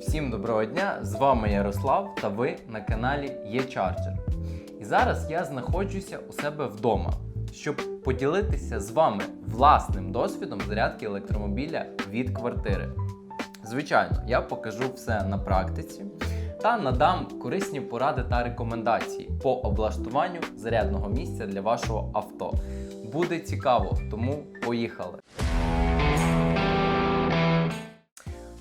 Всім доброго дня! З вами Ярослав та ви на каналі ЄЧарджер. І зараз я знаходжуся у себе вдома, щоб поділитися з вами власним досвідом зарядки електромобіля від квартири. Звичайно, я покажу все на практиці та надам корисні поради та рекомендації по облаштуванню зарядного місця для вашого авто. Буде цікаво, тому поїхали!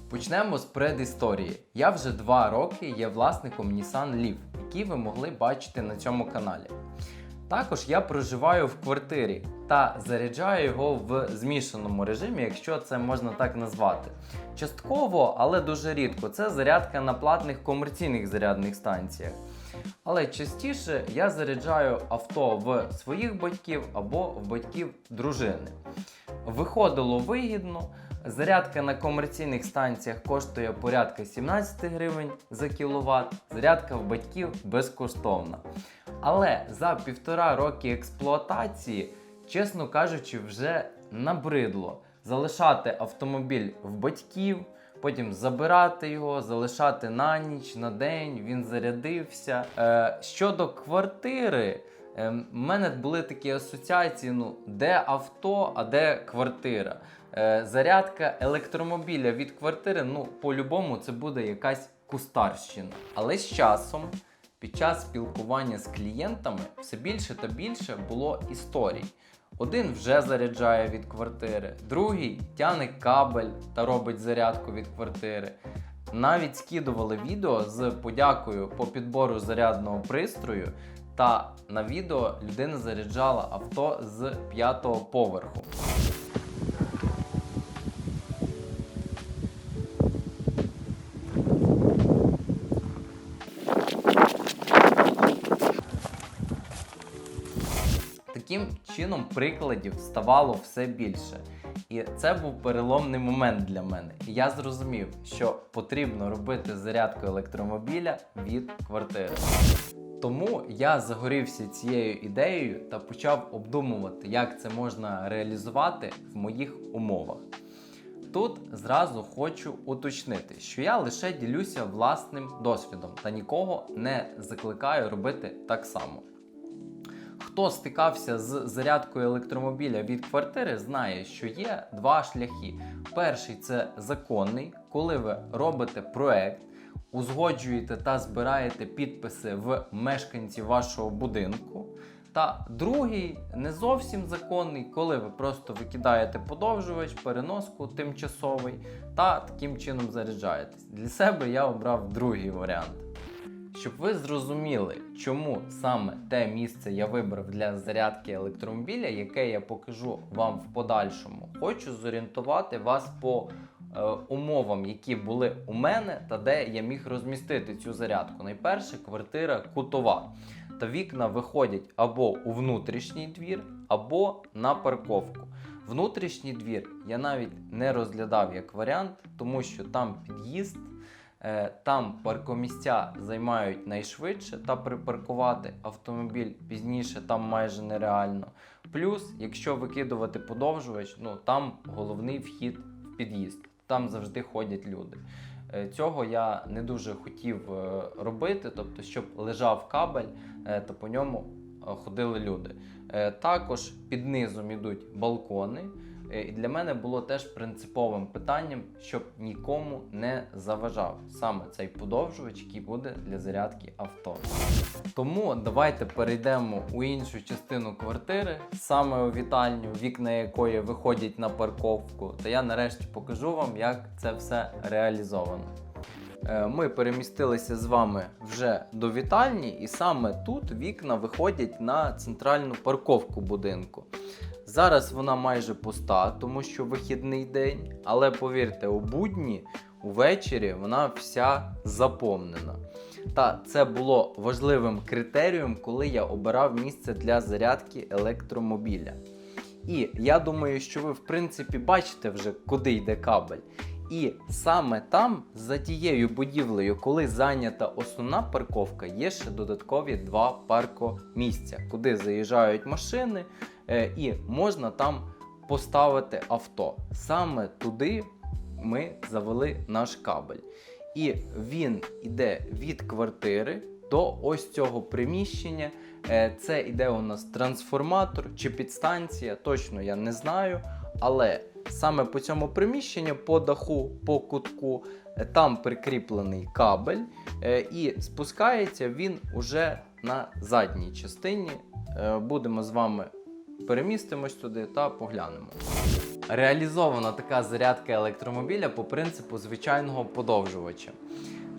Почнемо з предісторії. Я вже два роки є власником Nissan Leaf, який ви могли бачити на цьому каналі. Також я проживаю в квартирі та заряджаю його в змішаному режимі, якщо це можна так назвати. Частково, але дуже рідко, це зарядка на платних комерційних зарядних станціях. Але частіше я заряджаю авто в своїх батьків або в батьків дружини. Виходило вигідно. Зарядка на комерційних станціях коштує порядка 17 гривень за кіловат, зарядка в батьків безкоштовна. Але за півтора роки експлуатації, чесно кажучи, вже набридло залишати автомобіль в батьків, потім забирати його, залишати на ніч, на день, він зарядився. Е, щодо квартири. Е, мене були такі асоціації: ну, де авто, а де квартира. Е, зарядка електромобіля від квартири, ну, по-любому, це буде якась кустарщина. Але з часом, під час спілкування з клієнтами, все більше та більше було історій. Один вже заряджає від квартири, другий тягне кабель та робить зарядку від квартири. Навіть скидували відео з подякою по підбору зарядного пристрою. Та на відео людина заряджала авто з п'ятого поверху. Таким чином прикладів ставало все більше. І це був переломний момент для мене. І я зрозумів, що потрібно робити зарядку електромобіля від квартири. Тому я загорівся цією ідеєю та почав обдумувати, як це можна реалізувати в моїх умовах. Тут зразу хочу уточнити, що я лише ділюся власним досвідом та нікого не закликаю робити так само. Хто стикався з зарядкою електромобіля від квартири, знає, що є два шляхи. Перший це законний, коли ви робите проект, узгоджуєте та збираєте підписи в мешканці вашого будинку. Та другий не зовсім законний, коли ви просто викидаєте подовжувач, переноску тимчасовий та таким чином заряджаєтесь. Для себе я обрав другий варіант. Щоб ви зрозуміли, чому саме те місце я вибрав для зарядки електромобіля, яке я покажу вам в подальшому, хочу зорієнтувати вас по е, умовам, які були у мене та де я міг розмістити цю зарядку. Найперше, квартира кутова. Та вікна виходять або у внутрішній двір, або на парковку. Внутрішній двір я навіть не розглядав як варіант, тому що там під'їзд. Е, Там паркомісця займають найшвидше, та припаркувати автомобіль пізніше там майже нереально. Плюс, якщо викидувати подовжувач, ну там головний вхід в під'їзд. Там завжди ходять люди. Е, Цього я не дуже хотів е, робити, тобто, щоб лежав кабель та по ньому ходили люди. Також під низом ідуть балкони. Е, І для мене було теж принциповим питанням, щоб нікому не заважав саме цей подовжувач, який буде для зарядки авто. Тому давайте перейдемо у іншу частину квартири, саме у вітальню, вікна якої виходять на парковку. Та я нарешті покажу вам, як це все реалізовано. Е, Ми перемістилися з вами вже до вітальні, і саме тут вікна виходять на центральну парковку будинку. Зараз вона майже пуста, тому що вихідний день, але повірте, у будні увечері вона вся заповнена. Та це було важливим критерієм, коли я обирав місце для зарядки електромобіля. І я думаю, що ви в принципі бачите вже, куди йде кабель. І саме там, за тією будівлею, коли зайнята основна парковка, є ще додаткові два паркомісця, куди заїжджають машини, е, і можна там поставити авто. Саме туди ми завели наш кабель. І він іде від квартири до ось цього приміщення. Е, Це іде у нас трансформатор чи підстанція, точно я не знаю. Але саме по цьому приміщенню, по даху, по кутку, е, там прикріплений кабель, е, і спускається він уже на задній частині. Е, Будемо з вами перемістимось туди та поглянемо. Реалізована така зарядка електромобіля по принципу звичайного подовжувача.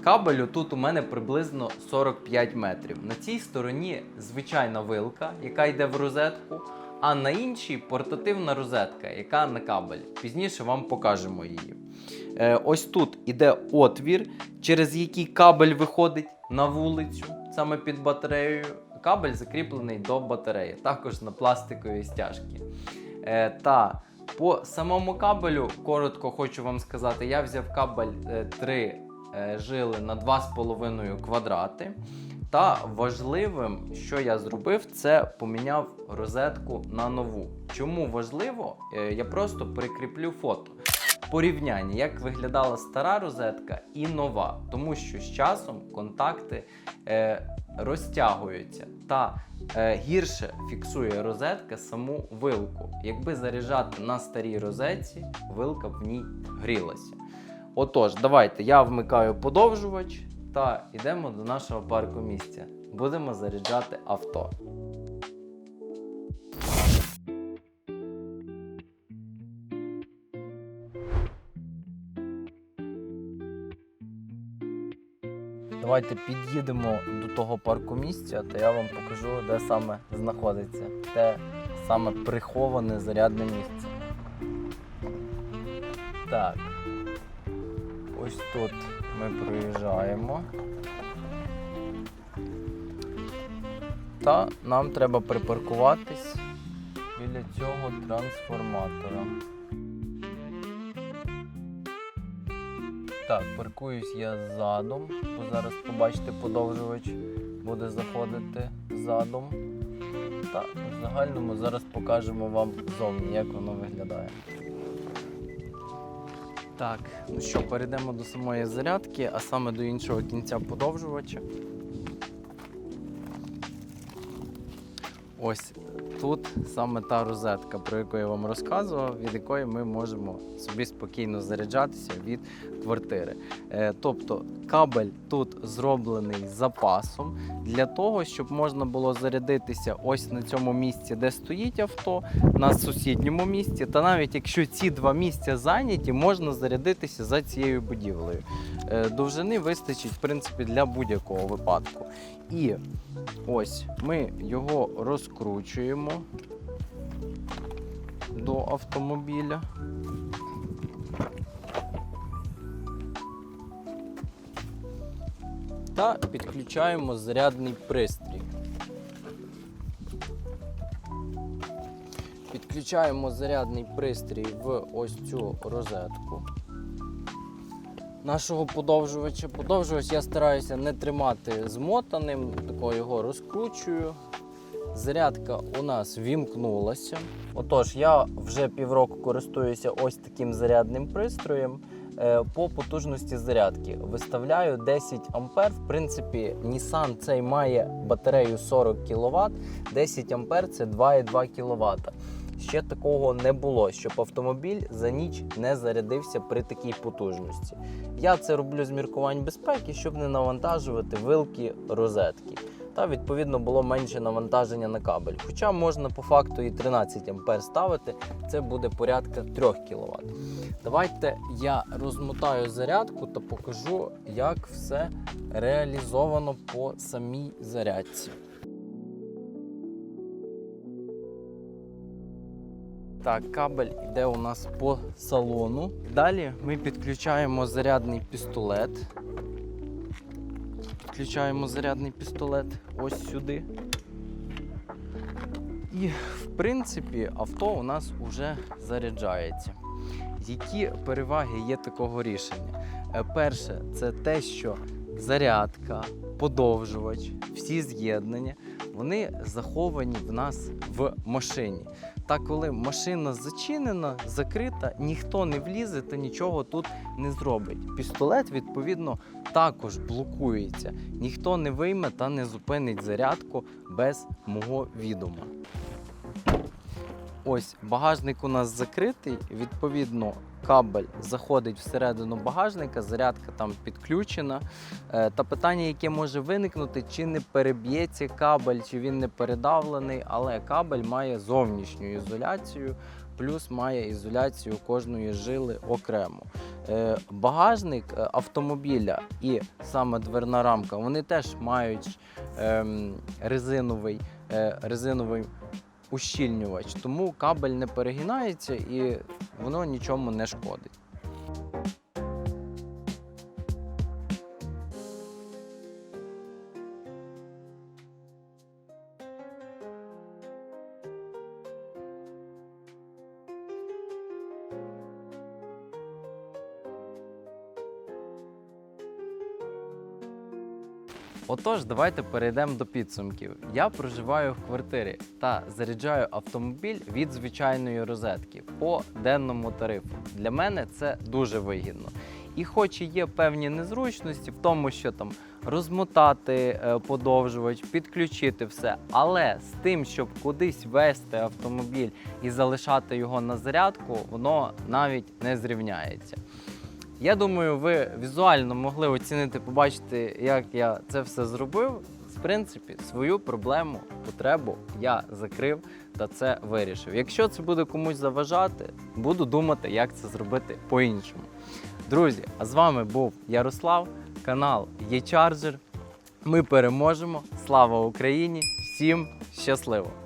Кабелю тут у мене приблизно 45 метрів. На цій стороні звичайна вилка, яка йде в розетку, а на іншій портативна розетка, яка на кабель. Пізніше вам покажемо її. Е, ось тут іде отвір, через який кабель виходить на вулицю, саме під батареєю. Кабель закріплений до батареї, також на пластиковій стяжці. Е, та по самому кабелю, коротко хочу вам сказати, я взяв кабель 3 жили на 2,5 квадрати. Та важливим, що я зробив, це поміняв розетку на нову. Чому важливо? Е, Я просто прикріплю фото. Порівняння, як виглядала стара розетка і нова, тому що з часом контакти е, розтягуються та е, гірше фіксує розетка саму вилку. Якби заряджати на старій розетці, вилка в ній грілася. Отож, давайте я вмикаю подовжувач та йдемо до нашого парку місця. Будемо заряджати авто. Давайте під'їдемо до того парку місця, та я вам покажу, де саме знаходиться, де саме приховане зарядне місце. Так. Ось тут ми проїжджаємо. Та нам треба припаркуватись біля цього трансформатора. Так, паркуюсь я задом, бо зараз побачите, подовжувач буде заходити задом. Так, в загальному зараз покажемо вам зовні, як воно виглядає. Так, ну що, перейдемо до самої зарядки, а саме до іншого кінця подовжувача. Ось тут саме та розетка, про яку я вам розказував, від якої ми можемо собі спокійно заряджатися від квартири. Е, тобто кабель тут зроблений запасом для того, щоб можна було зарядитися ось на цьому місці, де стоїть авто, на сусідньому місці. Та навіть якщо ці два місця зайняті, можна зарядитися за цією будівлею. Е, довжини вистачить в принципі для будь-якого випадку. І ось ми його розкручуємо до автомобіля. Та підключаємо зарядний пристрій. Підключаємо зарядний пристрій в ось цю розетку нашого подовжувача. Подовжувач я стараюся не тримати змотаним, тако його розкручую. Зарядка у нас вімкнулася. Отож, я вже півроку користуюся ось таким зарядним пристроєм. Е, По потужності зарядки виставляю 10 ампер. В принципі, Nissan цей має батарею 40 кВт, 10 ампер це 2,2 кВт. Ще такого не було, щоб автомобіль за ніч не зарядився при такій потужності. Я це роблю з міркувань безпеки, щоб не навантажувати вилки розетки. Та відповідно було менше навантаження на кабель. Хоча можна по факту і 13 ампер ставити, це буде порядка 3 кВт. Давайте я розмотаю зарядку та покажу, як все реалізовано по самій зарядці. Так, кабель йде у нас по салону. Далі ми підключаємо зарядний пістолет. Підключаємо зарядний пістолет ось сюди. І, в принципі, авто у нас вже заряджається. Які переваги є такого рішення? Е, Перше, це те, що зарядка, подовжувач, всі з'єднання вони заховані в нас в машині. Та коли машина зачинена, закрита, ніхто не влізе та нічого тут не зробить. Пістолет, відповідно, також блокується. Ніхто не вийме та не зупинить зарядку без мого відома. Ось багажник у нас закритий. Відповідно, кабель заходить всередину багажника, зарядка там підключена. Е, Та питання, яке може виникнути, чи не переб'ється кабель, чи він не передавлений, але кабель має зовнішню ізоляцію, плюс має ізоляцію кожної жили окремо. Е, Багажник е, автомобіля і саме дверна рамка, вони теж мають ем, резиновий, резиновий ущільнювач, тому кабель не перегинається і воно нічому не шкодить. Отож, давайте перейдемо до підсумків. Я проживаю в квартирі та заряджаю автомобіль від звичайної розетки по денному тарифу. Для мене це дуже вигідно. І хоч і є певні незручності в тому, що там розмотати е, подовжувач, підключити все, але з тим, щоб кудись вести автомобіль і залишати його на зарядку, воно навіть не зрівняється. Я думаю, ви візуально могли оцінити, побачити, як я це все зробив. В принципі, свою проблему, потребу я закрив та це вирішив. Якщо це буде комусь заважати, буду думати, як це зробити по-іншому. Друзі, а з вами був Ярослав, канал ЄЧарджер. Ми переможемо. Слава Україні! Всім щасливо!